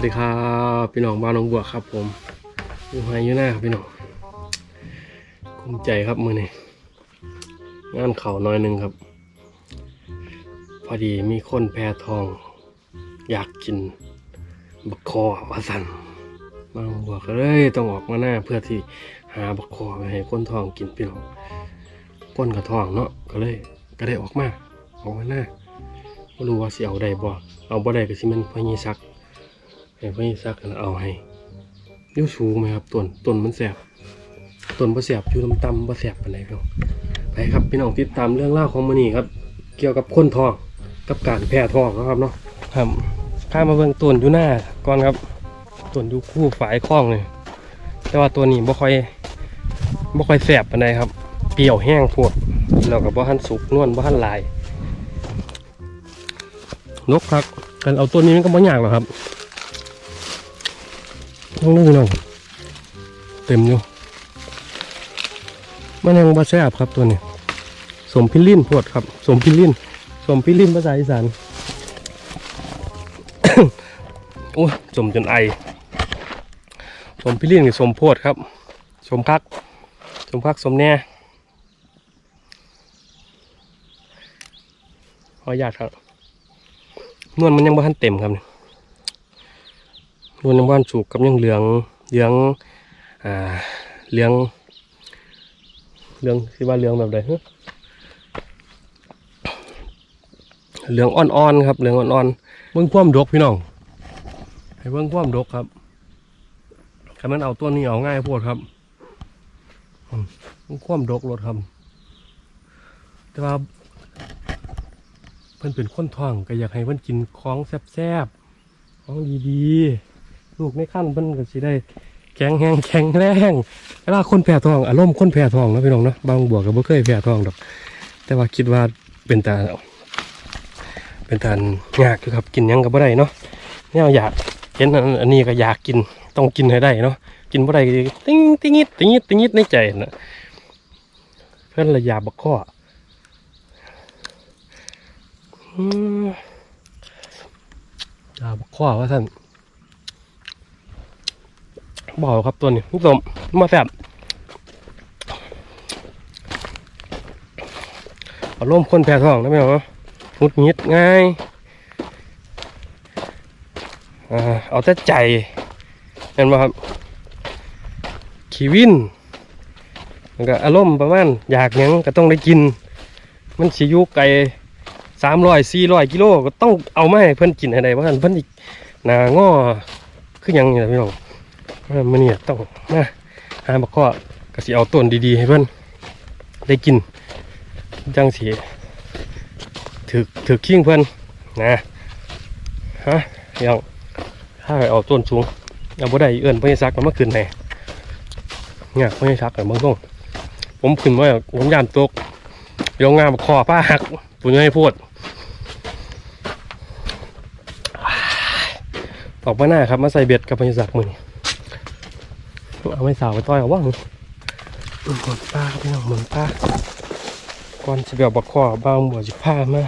วัสดีครับพี่น้องบ้านน้องบัวครับ ผมอยู่ไฮอยู่หน้าครับพี่น้องภูมิใจครับมือนี้งานเข่าน้อยหนึ่งครับ พอดีมีคนแพ้ทอง อยากกินบักคอวาสันบ้านองบัวก็เลยต้องออกมาหน้าเพื่อที่หาบักคอไปให้คนทองกินพี่น้องคนกับทองเนาะก็เลยก็ได้ออกมาออกมาหน้าไม่รู้ว่าสิเอาได้บ่เอาบ่ได้ก็สิมันพอยีซัก ให้พอยีซักกันเอาให้ยุ่สูงไหมครับต้นต้นมันแสบต้นบ่แสบอยู่ลำต่ำบ่แสบปานใดพี่น้องไปครับพี่น้องติดตามเรื่องเล่าวของมื้อนี้ครับ เกี่ยวกับคนทองกับการแพ้ทองนะครับเนาะครับข้ามาเบิ่งต้นอยู่หน้าก่อนครับต้นอยู่คู่ฝายคล้องเลยแต่ว่าตัวนี้บ่ค่อยบ่ค่อยแสบปานใดครับ เปรี้ยวแห้งโพดแล้วก็บ่ทันสุกนวลบ่ทันลายนกครับกันเอาตัวนี้มันก็บ่ยากหรอกครับ ต้องนึกหน่อยเต็มอยู่มันยังบ่แซบครับตัวนี้สมพิลินพวดครับ สมพิลินสมพิลินภาษาอีสานโอ้สมจนไอสมพิลินกับสมโพดครับ สมคัก สมคักสมแน่ขออนุญาตครับนวลมันยังบ่ทันเต็มครับนี่น วลยังบ่ทันสุกกับยังเหลืองเหลืองอ่าเหลืองเหลืองสิว่าเหลืองแบบใดฮะเหลืองอ่อนๆครับเหลืองอ่อนๆเบิ่งความดกพี่น้องให้เบิ่งความดกครับถ้ามันเอาตัวนี้เอาง่ายโพดครับอืมเบิ่งความดกรถครับ แต่ว่าเพิ่นเป็นคนท้องก็อยากให้เพิ่นกินของแซ่บๆของดีๆ ลูกในขั้นเพิ่นก็สิได้ แข็งแรงแข็งแรงเวลาคนแพ้ท้องอารมณ์คนแพ้ท้องนะพี่น้องเนาะบางบวกก็บ่เคยแพ้ท้องดอก แต่ว่าคิดว่าเป็นตาเป็นตายากอยู่ครับกินยังก็บ่ได้เนาะแนวอยากเห็นอันนี้ก็อยากกินต้องกินให้ได้เนาะกินบ่ได้ก็ติ้งติ้งิดติ้งิดติ้งิดในใจนะเพิ่อนละยาบักข้ออืมอ่าบอกข้อว่าท่าน บอกครับตัวนี้ผู้ชมมาแสบอาร่มคนแพ้ท้องนะพี่น้องมุดงิดง่ายอ่าเอาแต่ใจเห็นไหมครับขีวินมันก็อารมณ์ประมาณอยากยังก็ต้องได้กิน มันสิยุไกลสามร้อยสี่ร้อยกิโลก็ต้องเอามาให้เพิ่นกินให้ได้เพราะฉะนั้นเพิ่นอีกหนาง้อคือหยังนี่แหละพี่น้อง เพราะฉะนั้นมื้อนี้ต้องมาหาบักข้อก็สิเอาต้นดีๆให้เพิ่อนได้กินจังสิถึกถึกขิงเพิ่อนนะฮะยังถ้าเอาต้นสูงเอาบ่ได้เอื้อนพิ่นซักมันมาขึ้นให้เนี่ยพิ่นซักกันเบิ่งตรงผมขึ้นมาผมยานตกยวงามบักข้อป้าหักปุ่นให้พูดออกมาหน้าครับมาใส่เบ็ดกับพญาศักมือนี้ เอาไม่สาวไปต่อยเอาว่างเหมือนป้าครับพี่น้องเหมือนป้าก่อนจะแบบบักข้อบางบัวจิผ้ามา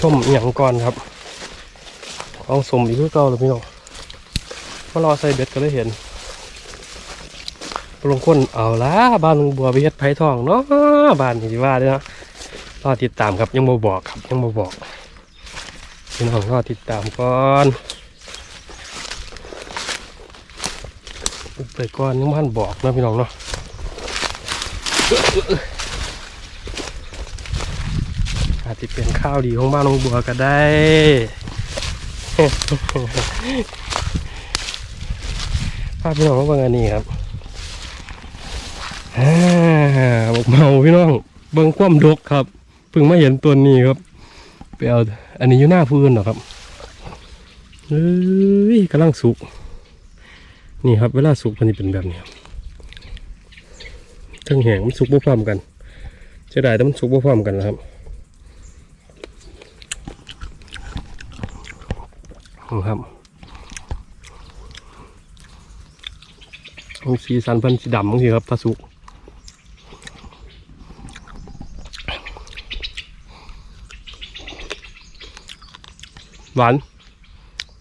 ชมอหย่างก่อนครับของสมอีกคือเก่าเลยพี่น้องมารอใส่เบ็ดก็ได้เห็นลงคนเอาละบ้านลุงบัวไปเฮ็ดไผ่ทองเนาะบ้านนี่สิว่าด้อเนาะรอติดตามครับยังบ่บอกครับยังบ่บอกพี่น้องรอติดตามก่อน ไปก่อนยังไม่ทันบอกนะพี่น้องเนาะอาจจะเป็นข้าวดีของบ้านน้องบัวก็ได้ภาพพี่น้องว่าบางนนี้ครับบอกเมาพี่น้องเบิ่งความดกครับเพิ่งมาเห็นตัวนี้ครับไปเอาอันนี้อยู่หน้าพื้นเหรอครับเฮ้ยกำลังสุก นี่ครับเวลาสุกมันจะเป็นแบบนี้ครับทั้งแหงมันสุกบ่พร้อมกันจะได้แต่มันสุกบ่พร้อมกันนะครับนี่ครับมันสีสันเพันสีดำบางทีครับถ้าสุกหวาน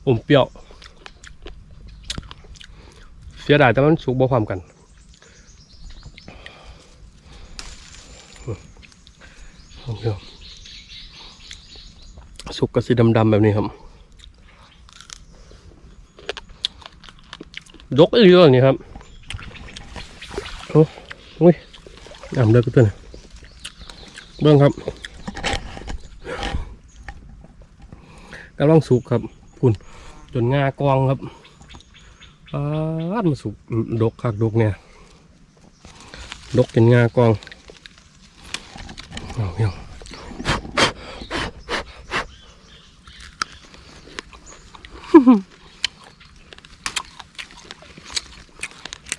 อมเปรี้ยว สียดายแต่มันสุกบ่พร้อมกันสุกก็สีดำๆแบบนี้ครับดกอีกเรื่องนี้ครับโอ้อุ้ยดำเลยก็ตัวนี้เบื้องครับกำลังสุกครับคุณจนงากองครับ อาดมาสุกดกคักดกเนี่ย ดกจนงากองเอาเพียง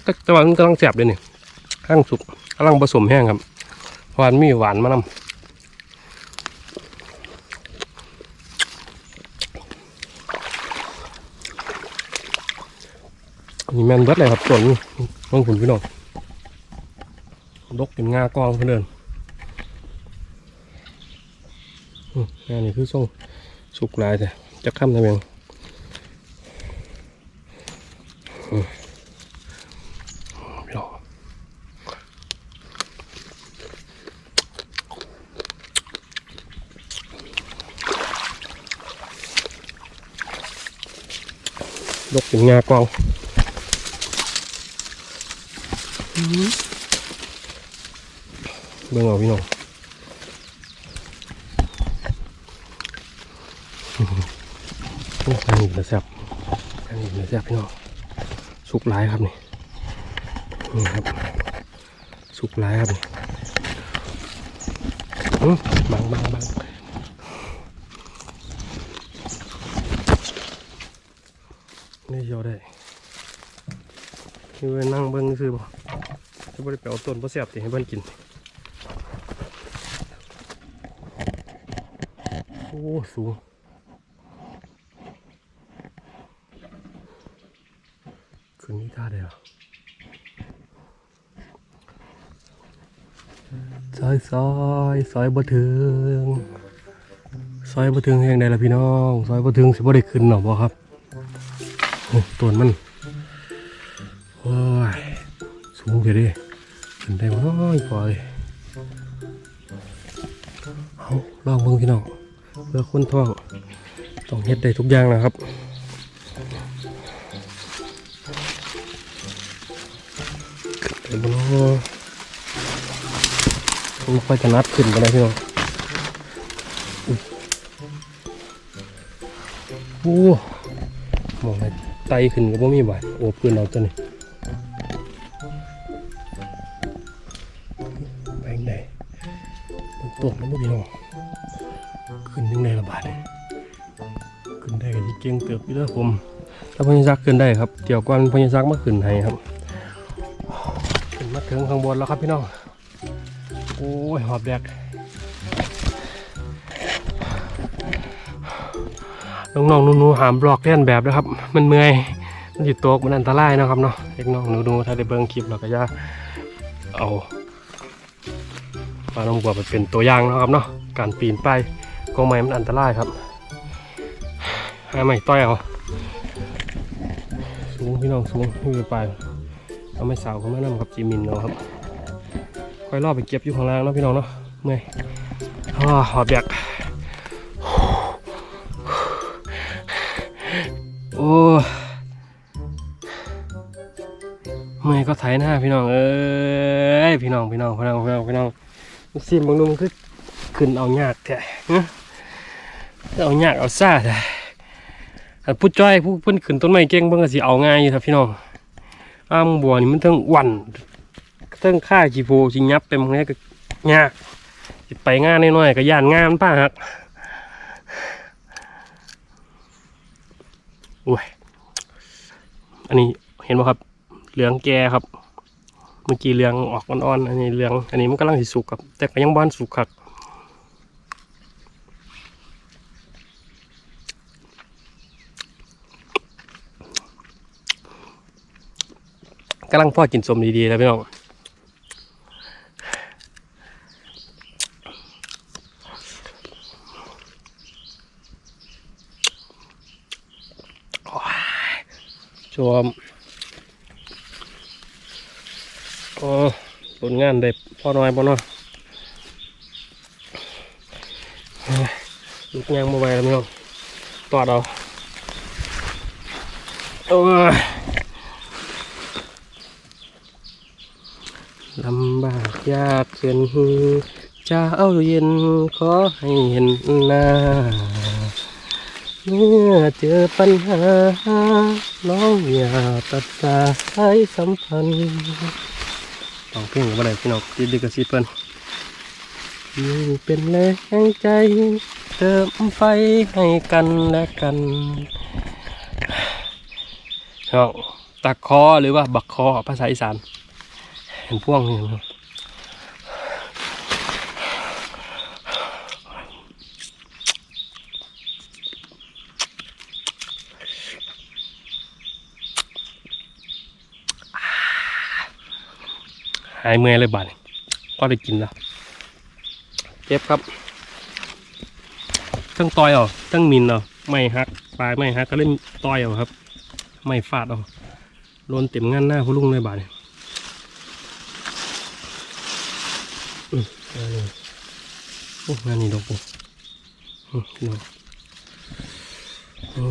ก็แต่ว่ามันกำลังแสบเลยนี่ข้างสุกกำลังผสมแห้งครับเพรานมีหวานมานำ มนเบิดเลยครับส่วนนี้มองผุนพี่น้องดกเป็นงากองเพื่อนเดินงานนี้คือส่งสุกลายแต่จะค่ำนะเพียงพี่น้องดกเป็นงากอง เบิ่งเอาพี่น้องอันนี้เหลือแซบอันนี้เหลือแซบพี่น้องสุกหลายครับนี่นี่ครับ สุกหลายครับนี่บางบางบางนี่เชียวได้นี่เวนั่งเบิ่งซื้อบ่ บ่ได้ไปเอาต้นบ่แซ่บสิให้เพิ่นกิน โอ้ สูงขึ้นนี่ท่าเดียวซอยซอยซอยบ่ถึงซอยบ่ถึงแห่งใดล่ะพี่น้องซอยบ่ถึงสิบ่ได้ขึ้นหรอกบ่ครับโอ้ต้นมันโอ้ยสูงเกินดิ ขึ้นได้บ่น้อยพอเลยเอาลองเบิ่งพี่น้องเพื่อคนท้องต้องเฮ็ดได้ทุกอย่างนะครับขึ้นได้บ่น้อยผมค่อยจะนัดขึ้นไปได้พี่น้องอุ๊ยโอ้มองให้ไตขึ้นก็บ่มีบาดโอบขึ้นเอาตัวนี้ ตกแล้วพี่น้องขึ้นยังไงระบาดนี่ขึ้นได้ก็ยิ่เก่งเติบอยู่แล้วผมถ้าพญาซักขึ้นได้ครับเดี๋ยวก่อนพญาซักมาขึ้นให้ครับขึ้นมาถึงข้างบนแล้วครับพี่น้องโอ้ยหอบแดกน้องๆหนูๆหามบล็อกเล่นแบบนะครับ มันเมื่อยมันจิตตกมันอันตรายนะครับเนาะเด็กน้องหนูๆถ้าได้เบิ่งคลิปเราก็จะเอา ปลาลำบัวมันเป็นตัวอย่างนะครับเนาะการปีนไปายกองไม้มันอันตรายครับหาไม้ต้อยเอาสูงพี่น้องสูงขึ้นไปเอาไม้สาวเข้ามานำกับจีมินเนาะครับค่อยรอบไปเก็บอยู่ข้างล่างเนาะพี่น้องเนาะเมื่อยอ้อหอบแบกโอ้เมื่อยก็ไถหน้าพี่น้องเอ้ยพี่น้องพี่น้องพี่น้องพี่น้องพี่น้อง ซิมบางนุ่มคือขึ้นเอายากแท้ฮะเอายากเอาซ่าแท้ผู้จ้อยผู้เพิ่นขึ้นต้นไม้เก่งเบิ่งก็สิเอาง่ายอยู่ครับพี่น้องอ้ามบัวนี่มันทั้งวันทั้งค่าจีโพสิยับไปหมองนี้ก็ยากสิไปงานน้อยๆก็ย่านงานมันป้าฮักโอ้ยอันนี้เห็นบ่ครับ เหลืองแกครับ มื่อกี้เรืองออกอ่อนๆอันนี้เรืองอันนี้มันกำลังสิสุกครับแต่ก็ยังบ้านสุกครับกำลังพ่อกินสมดีๆแล้วพี่น้องโอ้ยชม อ๋อผ ลงานได้พอน้อยพอน้อยลูกยางมาไว้แล้วพี่น้องตอดเอาโอ้ยลำบากยากเกินเจ้าเย็นขอให้เห็นหน้าเมื่อเจอปัญหา น้องอย่าตัดสายสัมพันธ์ ต้องเพ่งกับอะไรพี่น้องติดดิกสิทธิ์เพิ่นนี่เป็นแรงใจ เติมไฟให้กันและกันเอาตักคอหรือว่าบักคอภาษาอีสาน เห็นพ่วงนี่ครับหายเมื่อยเลยบาดก็ได้กินแล้วเจ็บครับทั้งต่อยเอาทั้งมินเอาไม่ฮักปลายไม่ฮักก็เล่นต่อยเอาครับ ไม่ฟาดเอาโดนเต็มงานหน้าผู้ลุงเลยบาดนี้อืมอันนี้โอ้งานนี้ดอกนี่อืมดอกโอ้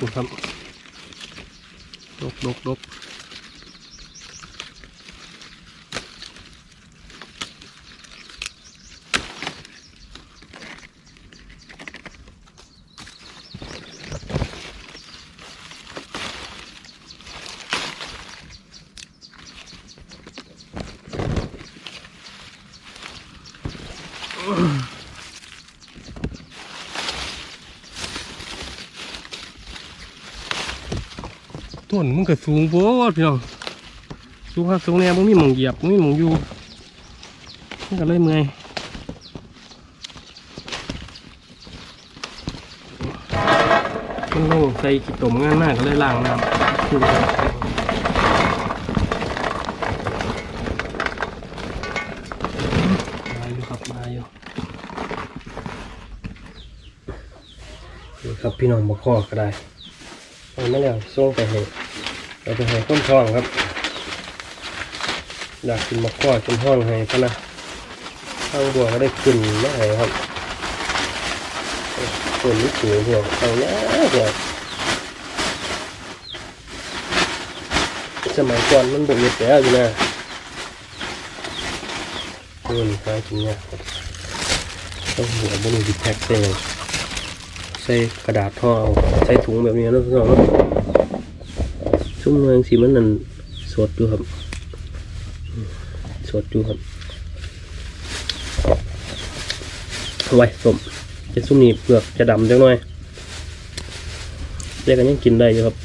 ดูครับ ดกด นมันก็สูงโพดพี่น้องสูงครับสูงแน่บ่มีหมองเหยียบบ่มีหมองอยู่มันก็เลยเมื่อยมันลงใส่ขี้ตมงานหน้ากก็เลยล้างน้ำคือครับมาอยู่ขับพี่น้องบ่ข้อก็ได้เอามาแล้วส่งไปให้ เราไปให้ต้นทองครับ อยากกินมะกอกกินห้องให้พะนะข้างบัวก็ได้ขึ้นมาให้ครับส่วนนี้สูงหัวเอาเนี้ยวสมัยก่อนมันบกเย็ดแล้วอยู่นะเงินหากินยากครับต้องหัวบนดิแพ็คเซลใส่กระดาษท่อเอาใส่ถุงแบบนี้แล้วก็ เมืองสีมันนั่นสดอยู่ครับ สดอยู่ครับเอาไว้สมจะซุ่มนี้เปลือกจะดำจังหน่อยเรียกกันยังกินได้อยู่ครับ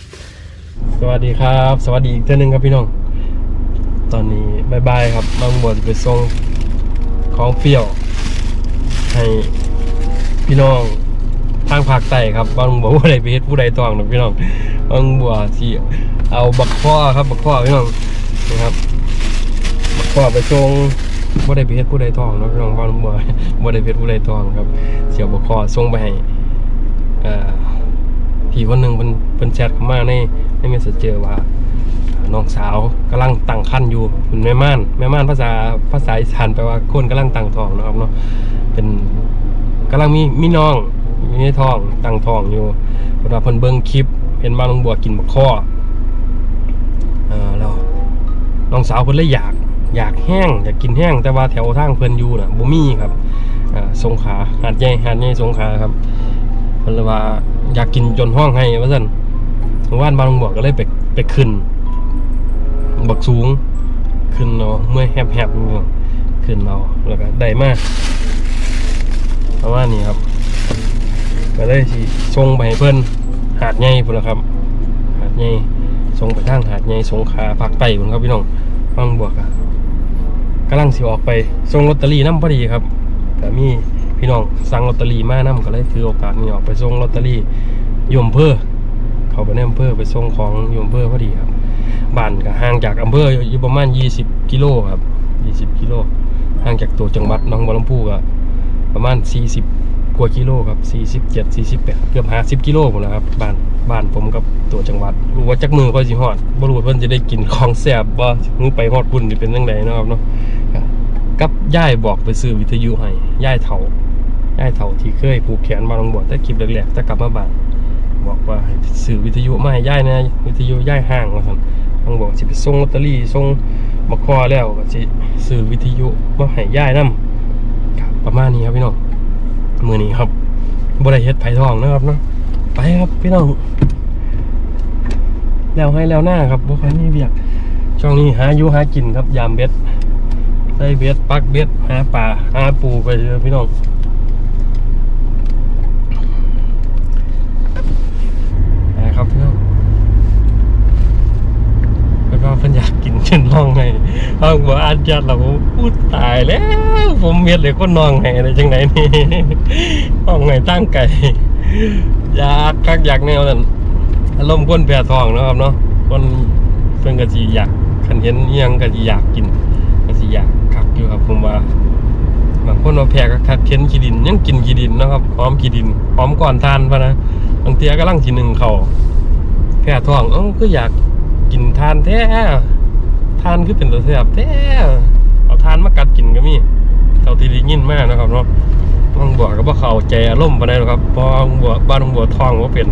สวัสดีครับ สวัสดีอีกเท่านึงครับพี่น้อง ตอนนี้บายบายครับบางบนไปส่งของเปรี้ยว ให้พี่น้องทางภาคใต้ครับบางบอกว่าอะไรไปเฮ็ดผู้ใดตองนะพี่น้องบางบัวที่ เอาบักข้อครับบักข้อพี่น้องนะครับบักข้อไปส่งบ่ได้ไปเฮ็ดผู้ใดตองนะพี่น้องบางบัวบ่ได้ไปเฮ็ดผู้ใดตองครับเสียวบักข้อส่งไปให้อ่อพี่คนหนึ่งเพิ่นเพิ่นแชทเข้ามาในในเมสเซจเจอว่าน้องสาวกำลังตั้งครรภ์อยู่เป็นแม่ม่านแม่ม่านภาษาภาษาอีสานแปลว่าคนกำลังตั้งท้องนะครับเนาะเป็นกำลังมีมีน้องมีท้องตั้งท้องอยู่เวลาเพิ่นเบิ่งคลิปเห็นมาลงบัวกินบักข้อ น้องสาวเพิ่นเลยอยากอยากแห้งอยากกินแห้งแต่ว่าแถวทางเพิ่นอยู่น่ะบ่มีครับอ่าสงขาหาดใหญ่หาดใหญ่สงขาครับเพิ่นเลยว่าอยากกินจนห้องให้ว่าซั่นเมื่านบางลงบัวก็เลยไปไปขึ้น บักสูง ขึ้นเนาะเมื่อยแหบๆอยู่ขึ้นเอาแล้วก็ได้มาประมานี้ครับก็เลยสิส่งไปให้เพิ่นหาดใหญ่พุ่นละครับ หาดใหญ่ ส่งไปทางหาดใหญ่สงขาภาคใต้พุ่นครับพี่น้องบางบวกอะกำลังสิออกไปส่งลอตเตอรี่น้ำพอดีครับแต่มีพี่น้องสั่งลอตเตอรี่มานํก็เลยถือโอกาสนี้ออกไปส่งลอตเตอรี่ยมเพอเขาไปในอำเภอไปส่งของยมเพอพอดีครับบ้านก็ห่างจากอำเภออยู่ประมาณ 20 กิโลครับ 20 กิโลห่างจากตัวจังหวัดหนองบัวลำพูก็ประมาณ 40 กว่ากิโลครับ 47 48 เกือบ50กิโลหมดแล้วครับบ้าน บ้านผมกับตัวจังหวัดรู้ว่าจักมือก็สิฮอดบ่รู้ว่าเพิ่นจะได้กินของแซ่บบ่มือไปฮอดพุ่นสิเป็นจังไดนะครับเนาะกับย่ายบอกไปซื้อวิทยุให้ย่ายเฒ่าย่ายเฒ่าที่เคยผูกแขนมาลงบวชแต่คลิปแรกๆแต่กลับมาบ้านบอกว่าให้ซื้อวิทยุมาให้ย่ายนะวิทยุย่ายห่างว่าซั่นลงบอกสิไปส่งลอตเตอรี่ส่งมาคอแล้วก็สิซื้อวิทยุมาให้ย่ายนํครับประมาณนี้ครับพี่น้องมื้อนี้ครับบ่ได้เฮ็ดไผทองนะครับเนาะ ไปครับพี่น้องแล้วให้แล้วหน้าครับบ่ค่อยมีเวียกช่วงนี้หาอยู่หากินครับ ยามเบ็ดใส่เบ็ดปักเบ็ดหาปลาหาปูไปเลยพี่น้องนะครับพี่น้องเพิ่นว่าเพิ่นอยากกินเช่นน้องไงเอาบ่อาจัดแล้วผมพูดตายแล้ว ผมเม็ดเลยคนนองไงอะไรจังไหนนี่น้องไงตั้งไก่ อยากคักอยากแนวนั้นอารมณ์ก้นแพรทองเนาะครับเนาะคนเพิ่นก็สิอยากคันเห็นอิหยังก็สิอยากกินก็สิอยากคักอยู่ครับผมว่าบางคนว่าแพรก็คักเข็นขี้ดินยังกินขี้ดินนะครับพร้อมขี้ดินพร้อมก่อนทานพะนะบางเทียกำลังสิหนึ่งเขาแพรทองเอ้าก็อยากกินทานแท้ทานคือเป็นตัวแซ่บแท้เอาทานมากัดกินก็มีเท่าที่ได้ยินมานะครับเนาะ บางบัวก็บ่เข้าใจอารมณ์ปานใดหรอกครับเพราะบางบัวบ้านบางบัวทองบ่เป็น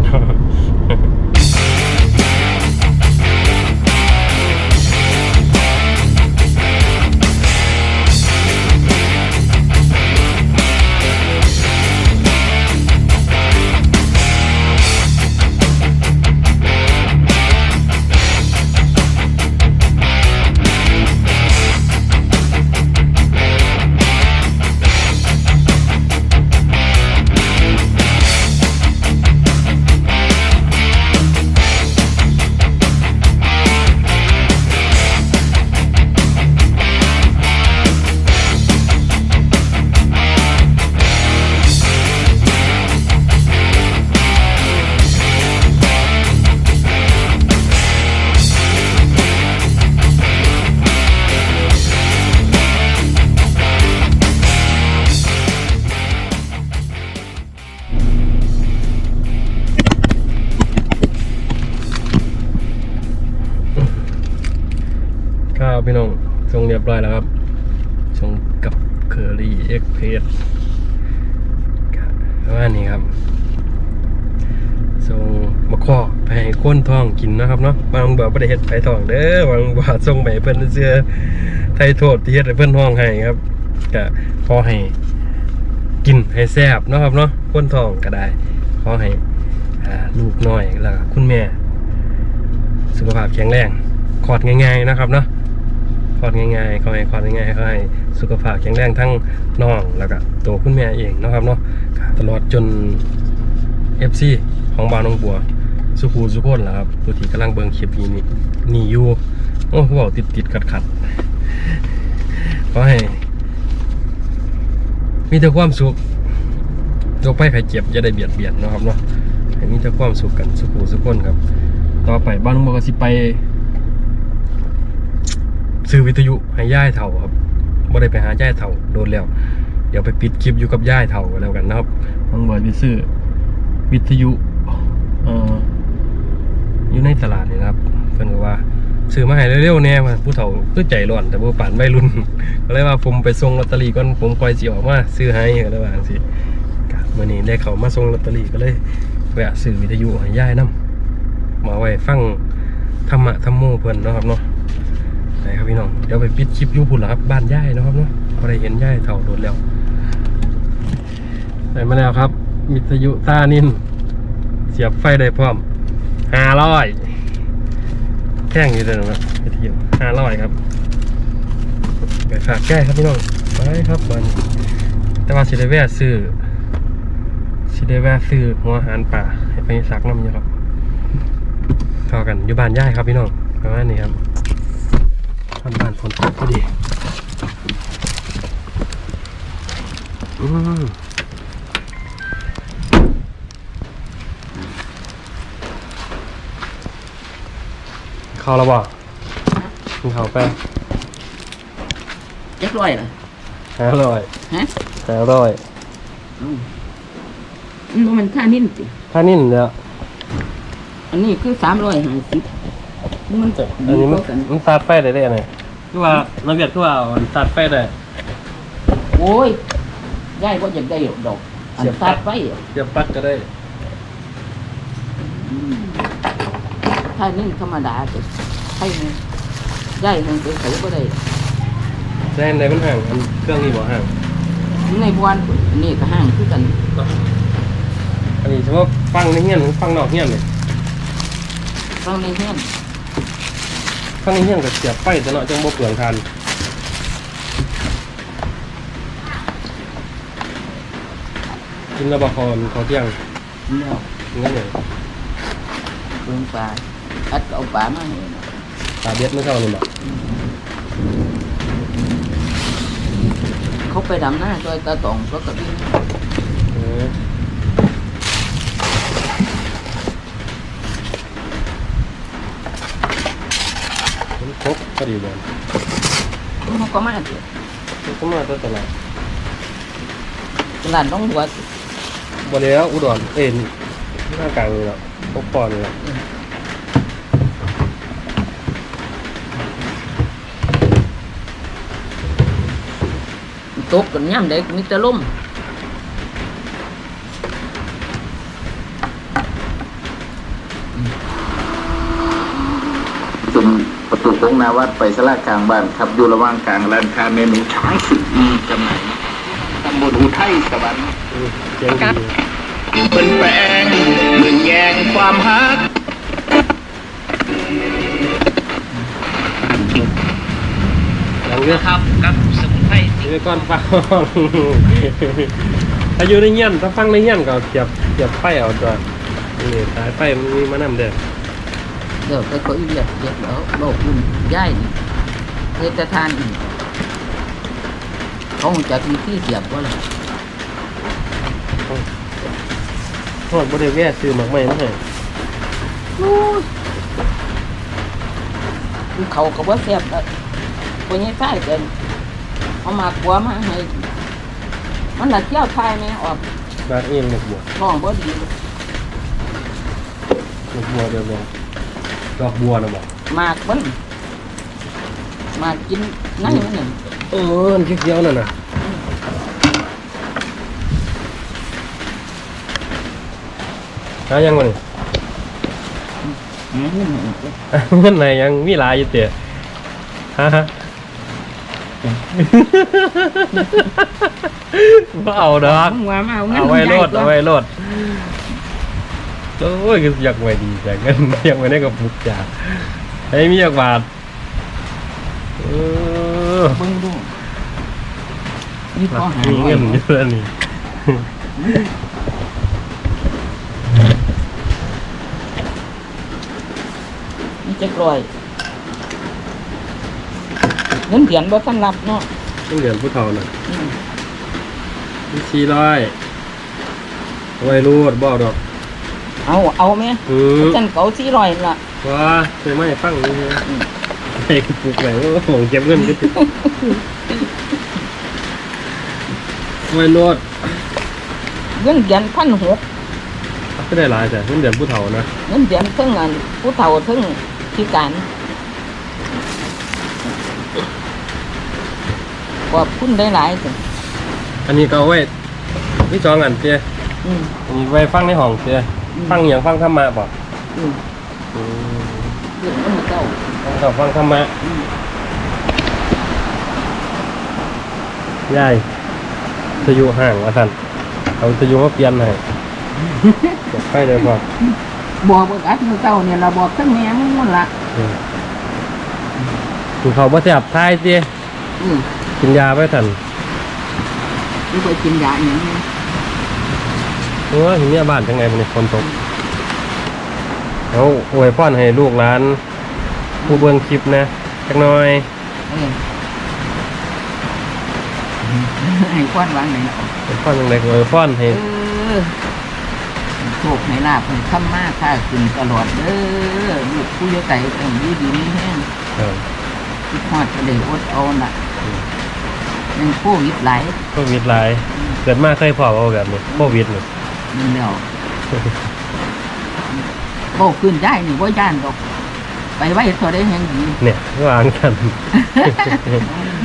กินนะครับเนาะบางบ่บ่ได้เฮ็ดไผทองเด้อบางบ่ส่งไปเพิ่นเสื้อไทยโทษที่เฮ็ดให้เพิ่นห้องให้ครับก็ขอให้กินให้แซ่บนะครับเนาะก้นทองก็ได้ขอให้ลูกน้อยแล้วก็คุณแม่ สุขภาพแข็งแรงคลอดง่าย ๆนะครับเนาะคลอดง่ายๆเขาให้คลอดง่ายๆเขาให้สุขภาพแข็งแรงทั้งน้องแล้วก็ตัวคุณแม่เองนะครับเนาะตลอดจน FC ของบ้านน้องบัว สุขูสุขคนแหละครับผู้ที่กำลังเบิ่งคลิปนี้นี่นี่อยู่โอ้เขาบอกติดติดขัดขัดๆขอให้ มีแต่ความสุขโรคภัยไข้เจ็บจะได้เบียดเบียนเนะครับเนาะให้มีแต่ความสุขกันสุขูสุขคนครับ ต่อไปบ้านน้องบัวก็สิไป ซื้อวิทยุให้ย่ายเถ่าครับบ่ได้ไปหาย่ายเถ่าโดนแล้ว เดี๋ยวไปปิดคลิปอยู่กับย่ายเถ่ากันแล้วกันนะครับต้องบอกไปซื้อวิทยุเอ่อ อยู่ในตลาดนี่นะครับ เพิ่อนก็ว่าซื้อมาให้เร็วๆแน่ว่าผู้เฒ่าคือใจร้อนแต่บ่ปานวัยรุ่น ก็เลยว่าผมไปส่งลอตเตอรี่ก่อนผมคอยสิออกมาซื้อให้ก็เลยว่าจังซี่ก็มื้อนี้ได้เขามาส่งลอตเตอรี่ก็เลยแวะซื้อวิทยุให้ย่ายนํมาไว้ฟังธรรมะธรรมโมเพิ่อนนะครับเนาะไหนครับพี่น้องเดี๋ยวไปปิดคลิปยูพุ่นล้วครับบ้านย่ายนะครับเนาะพอได้เห็นย่ายเถ่าโดนแล้วได้มาแล้วครับมิทยุต้านิน เสียบไฟได้พร้อม ห้าร้อยแท่งอยู่เลยนะมิทยุห้าร้อยครับไปฝากแก้ครับพี่น้องไปครับบันแต่ว่าสิได้แวะซื้อสิได้แวะซื้อหัวอาหารป่าไปสักน้ำอยู่ครับเข้ากันอยู่บ้านย่ายครับพี่น้องประมาณนี้ครับทำบ้านฝนตกพอดีอืม เข้าแล้วบ่กินข้าวไปจักร้อยเหรอห้าร้อยฮะห้าร้อยอืมมันบ่มันค่านิ่นสิถ้านิ่นเดี๋ยวอันนี้คือสามร้อยห้าสิบมันอันนี้มันเท่ากันมันสาดไฟได้ได้ไงคือว่าน้ำเวียดคือว่าเอาอันสาดไฟได้โอ้ยย่ายก็อยากได้ดอกอันเสียบปลั๊ตักดไปอะเสียบปลั๊กก็ได้ อืม ถ้านิ่งธรรมดาจะให้มันย่ายมันเป็นไสก็ได้แน่นในมันห่างอันเครื่องนี้บ่ห่างในบวนอันนี้ก็ห้างคือกัน อันนี้เฉพาะฟังในเฮียนฟังนอกเฮียนเลยฟังในเฮือนฟังในเฮียนก็เสียบไฟแต่เนาะจังบ่เปลืองทานกินแล้วบ่พอมันเขาเที่ยงแล้วงั้นเลยเปลืองปลา อัดเอาปลามาให้นะตาเบ็ดไม่เท่านี่บ่เขาไปดำหน้าซอยตาตองก็กระบี่ เออมันครบก็ดีบ่ เขาก็มาเถอะ มันก็มาตั้งแต่ละ ตลาดน้องหัว บ่แล้วอุดรเอ็นหน้ากลางนี่แหละพวกปอนนี่แหละตกกันย่ำเด็กมีแต่ลมจนประตูโค้งนาวัดไปสลากลางบ้านครับอยู่ระหว่างกลางร้านค้าเมนูช้างศึกมีจำหน่ายตำบลอุทัยสวรรค์อืมเสียงดีเป็นแปลงเหมือนแยงความฮักหลังเรือครับกับ สมุนไพรเรือก้อนฟังถ้าอยู่ในเงี้ยนถ้าฟังในเงี้ยนก็เสียบเสียบไฟเอาตัวนี่สายไฟมันมีมานำเด้อเดี๋ยวไปเขาอีเรียกเรียแล้วโลกอุ่นย่ายนี่เฮตทานนี่เขาจะมีที่เสียบว่าล่ะโทษบ่ได้แว่ซื้อหมักใหม่มาให้โอ้ยคือเขาก็บ่เสียบแล้วคนนี้ใช่เกิน เอามากลัวมาให้ มันละเที่ยวทายไหมออกบาดเองหมกบัวท้องบ่ดีหมกบัวเดียวบ่ดอกบัวนะบ่มากมันมากกินนั่นมันน่ะเอออันเขียวๆนั่นน่ะหายังบ่นี่อืมนี่มันก็เงินไหนยังมีหลายอยู่เตะฮะ บ่เอาดอกมึงว่ามาเอาเงินเอาไว้โลดใหญ่กเอาไว้โลดโอ้ยคืออยากไว้ดีแต่เงินอยากไว้ในกระปุกจ่าไอ้มีอยากบาทเออเบิ่งดูนี่พอหามีเงินเยอะนี่นี่จะกลอย เงินเดือนบ่ทันรับเนาะต้องเดือนผู้เฒ่าน่ะอืมมีสี่ร้อยเอาไว้รูดบ่เอาดอกเอาเอาไหมอืมจันเก่าสี่ร้อยละว่าเคยไม่ฟังนี่ไอ้กระปุกไหนว่าของเก็บเงินก็ติดเอาไว้รูดเงินเดือนพันหกก็ได้หลายแต่เงินเดือนผู้เฒ่านะเงินเดือนเทั้งอันผู้เฒ่าเทั้งพิการ อบคุณได้หลายๆสิอันนี้ก็เอาไว้นี่จองอันเตี้ยอืม อันนี้ไว้ฟังในห้องเตี้ยอืม ฟังอย่างฟังธรรมะบ่อืมเรื่องมันเจ้าฟังฟังธรรมะอืมยายจะอยู่ห่างว่าท่านเอาจะอยู่มาเปลี่ยนให้เก็บไฟเลยบ่บอกเบิกอัดมือเจ้าเนี่ยเราบอกทั้งแม่มึงหมดละอืมกินเขาวบ่แซ่บทายสิอืม กินยาไปท่านนี่ไปกินยาอย่างนี้โอ้ยเห็นเนี่ยบ้านจังไงมันฝนตกเอาอวยพรให้ลูกหลาน ผู้เบิ่งคลิปนะจักหน่อยเออให้ควันวางไหนเนาะอวยพรจังไดก็อวยพรให้เออโชคให้ลาภให้ทำมาค่าขึ้นตลอดเด้อลูกผู้ยไก่ต้องดีดีนี่แห้งเออคิดฮอดจะได้อดเอาน่ะ ยังโควิดหลายโควิดหลาย เกิดมาเคยพอเอาแบบนี้โควิดนี่นี่แล้วโบขึ้นได้นี่ว่าย่านดอก ไปไว้เท่าได้แห่งดีเนี่ยวางกัน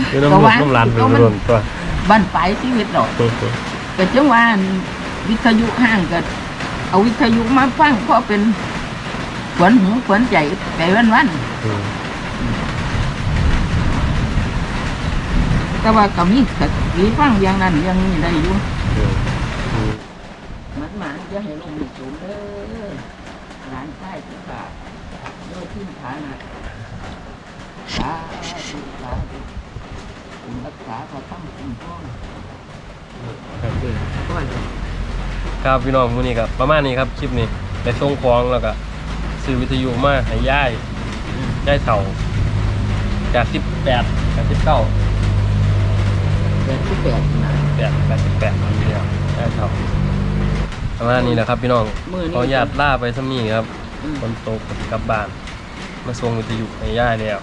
อยู่น้ำก็มันวางน้ำรันเป็นก็มันรวนตัวบ้านปลายชีวิตดอกก็จังว่าวิทยุห้างก็เอาวิทยุมาฟังเพราะเป็นขวัญหูขวัญใจไปวันวันๆ อืม แต่ว่าก็มีสติฟังอย่างนั้นยังมีได้อยู่มันมาจะให้ลงมีสูงเด้อหลานชายที่บาโดยที่ฐานะสาธุสาธุคุณรักษาพระธรรมคุณพ่อครับก็เลยครับพี่น้องมื้อนี้ครับประมาณนี้ครับคลิปนี้ไปส่งของแล้วก็ซื้อวิทยุมาให้ย่ายย่ายเต่าจากสิบแปดจากสิบเก้า เดือนที่แปดนะแปดแปดสิบแปดทีเดียวย่ายเต่าประมาณนี้แหละครับพี่น้องมือขออนุญาตล่าไปสักนี้ครับอืมฝนตกกลับบ้าน มาส่งวิทยุให้ย่ายแล้ว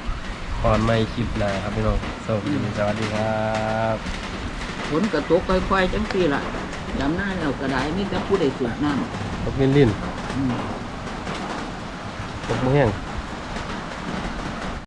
ก่อนไม่คลิปหน้าครับพี่น้องสวัสดีสวัสดีครับฝนกระตกค่อยๆจังสี่ละยามหน้าเราก็ได้มีแต่ผู้ใดสูบน้ตกลิ้นลิ้นำอืมตกมือแห้ง